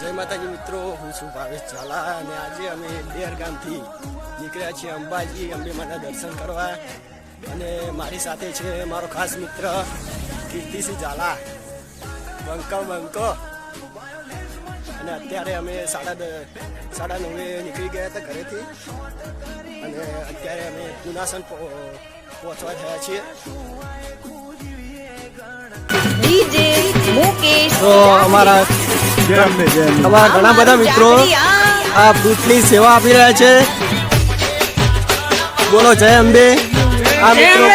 જય માતાજી મિત્રો હું છું ભાવેશ ઝાલા અને આજે અમે ડેર ગામથી નીકળ્યા છીએ અંબાજી અંબે માના દર્શન કરવા. અને મારી સાથે છે મારો ખાસ મિત્ર કીર્તિસિંહ ઝાલા. બંકો બંકો. અને અત્યારે અમે સાડા દ- સાડા નવે નીકળી ગયા હતા ઘરેથી. અને અત્યારે અમે પુનાસન પહો- પહોંચવા થયા છીએ. તો અમારા અમારા ઘણા બધા મિત્રો આ બૂટની સેવા આપી રહ્યા છે. બોલો જય અંબે. આ મિત્રો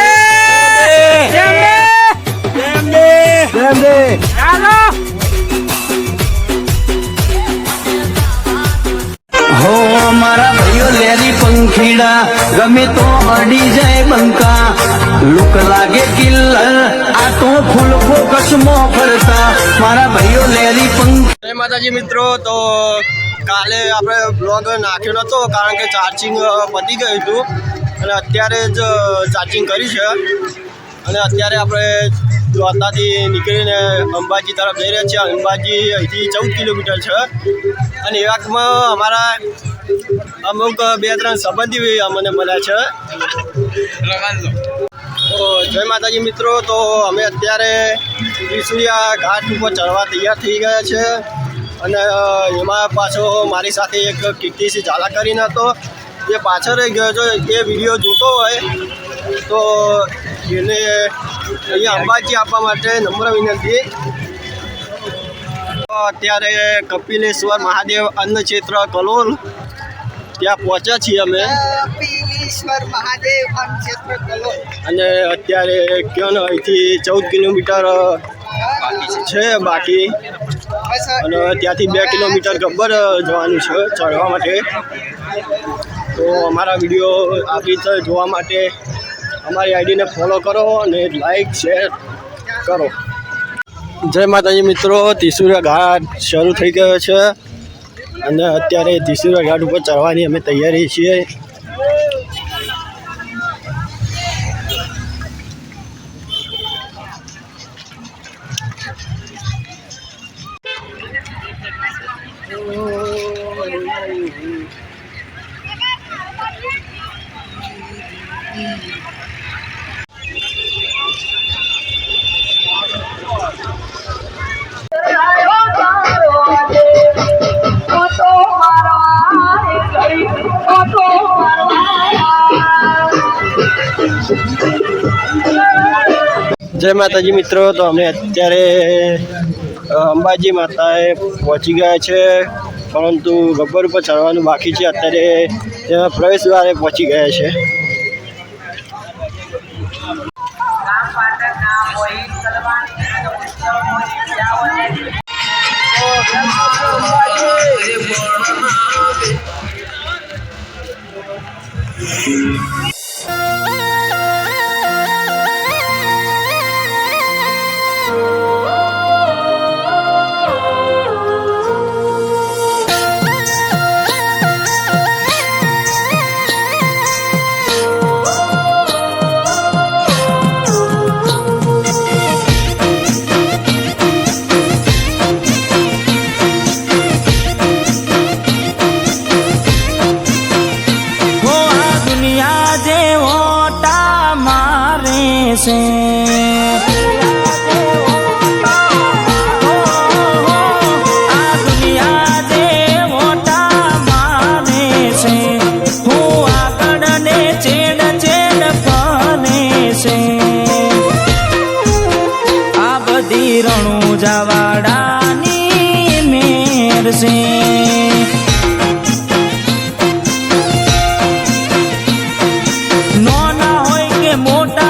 જય અંબે! હો મારા ભાઈઓ લેરી પંખીડા ગમે તો અડી જાય બંકા. લુક લાગે કિલ્લર, આ તો ફૂલ ફોકસમાં ફરતા. મારા ભાઈઓ લેરી પંખ. માતાજી મિત્રો, તો કાલે આપણે બ્લોગ નાખ્યો નહોતો કારણ કે ચાર્જિંગ પતી ગયું હતું. અને અત્યારે જ ચાર્જિંગ કરી છે. અને અત્યારે આપણે દ્વારકાથી નીકળીને અંબાજી તરફ જઈ રહ્યા છીએ. અંબાજી અહીંથી ચૌદ કિલોમીટર છે. અને એવામાં અમારા અમુક બે ત્રણ સંબંધી અમને મળ્યા છે. જય માતાજી મિત્રો, તો અમે અત્યારે ત્રિશુલિયા ઘાટ ઉપર ચડવા તૈયાર થઈ ગયા છે. અને એમાં પાછો મારી સાથે એક કીર્તિસિંહ ઝાલા કરીને હતો. જે પાછળ રહી ગયો છે એ વીડિયો જોતો હોય, તો એને અહીંયા અંબાજી આપવા માટે નમ્ર વિનંતી. અત્યારે કપિલેશ્વર મહાદેવ અન્ન ક્ષેત્ર કલોલ ત્યાં પહોંચ્યા છીએ અમે. મહાદેવ અને અત્યારે ક્યાં અહીંથી ચૌદ કિલોમીટર છે. બાકી. અને ત્યાંથી બે કિલોમીટર ગબ્બર જવાનું છે ચડવા માટે. તો અમારા વીડિયો આવી રીતે જોવા માટે અમારી આઈડીને ફોલો કરો અને લાઈક શેર કરો. જય માતાજી મિત્રો ત્રિશુરા ઘાટ શરૂ થઈ ગયો છે. અને અત્યારે ધીસુરા ઘાટ ઉપર ચડવાની અમે તૈયારી છીએ. જય માતાજી મિત્રો, તો અમે અત્યારે અંબાજી માતાએ પહોંચી ગયા છે, પરંતુ ગબ્બર ઉપર ચડવાનું બાકી છે. અત્યારે તેના પ્રવેશ દ્વારે પહોંચી ગયા છે. જવાડાની છે હોય કે મોટા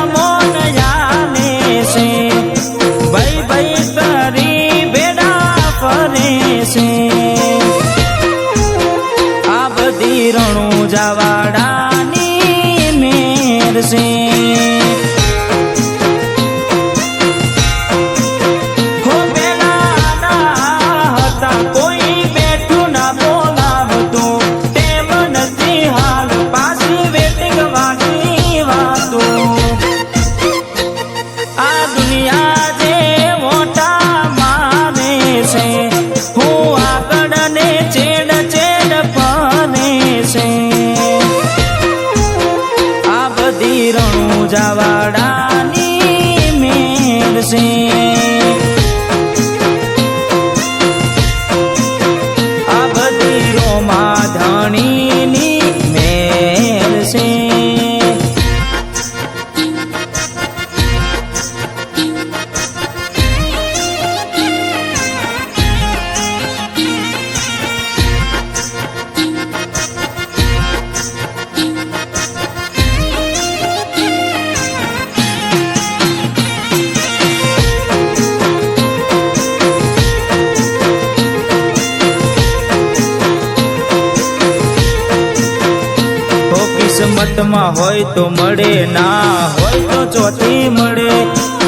કિસ્મતમાં હોય તો મળે ના, હોય તો ચોથી મળે.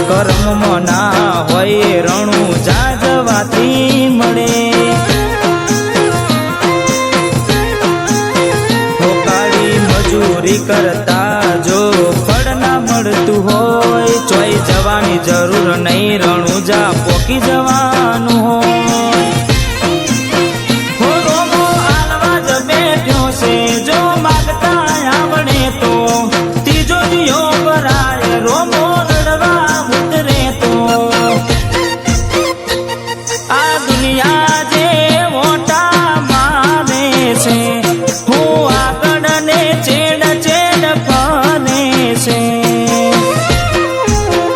કર્મમાં ના હોય, રણું જાજવાથી મળે. મજૂરી કરતા